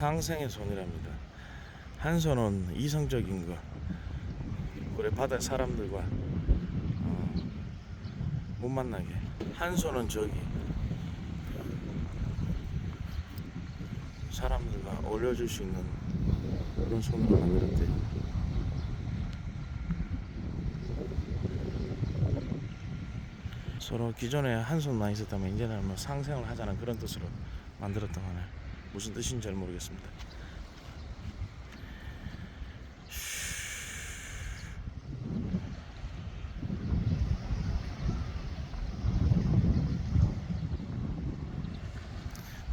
상생의 손이랍니다. 한 손은 이성적인 거. 그래 바다 사람들과 어, 못 만나게. 한 손은 저기 사람들과 어울려줄 수 있는 그런 손으로 만들었대. 서로 기존에 한 손만 있었다면 이제는 뭐 상생을 하자는 그런 뜻으로 만들었던 거네. 무슨 뜻인지 잘 모르겠습니다.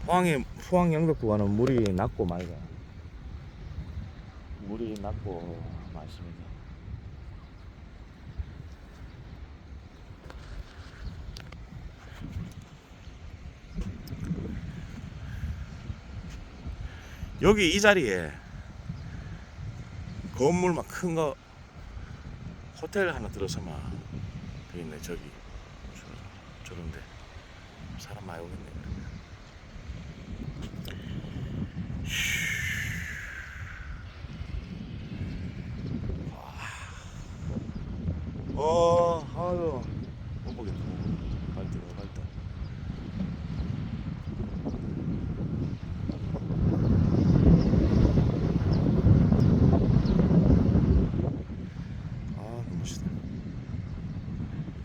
포항에 포항 영덕 구간은 물이 낮고 맑아. 물이 낮고 맑습니다. 여기 이 자리에 건물 막 큰 거 호텔 하나 들어서 막 되어 있네 저기 저, 저런데 사람 많이 오겠네. 와. 어, 아유. işte.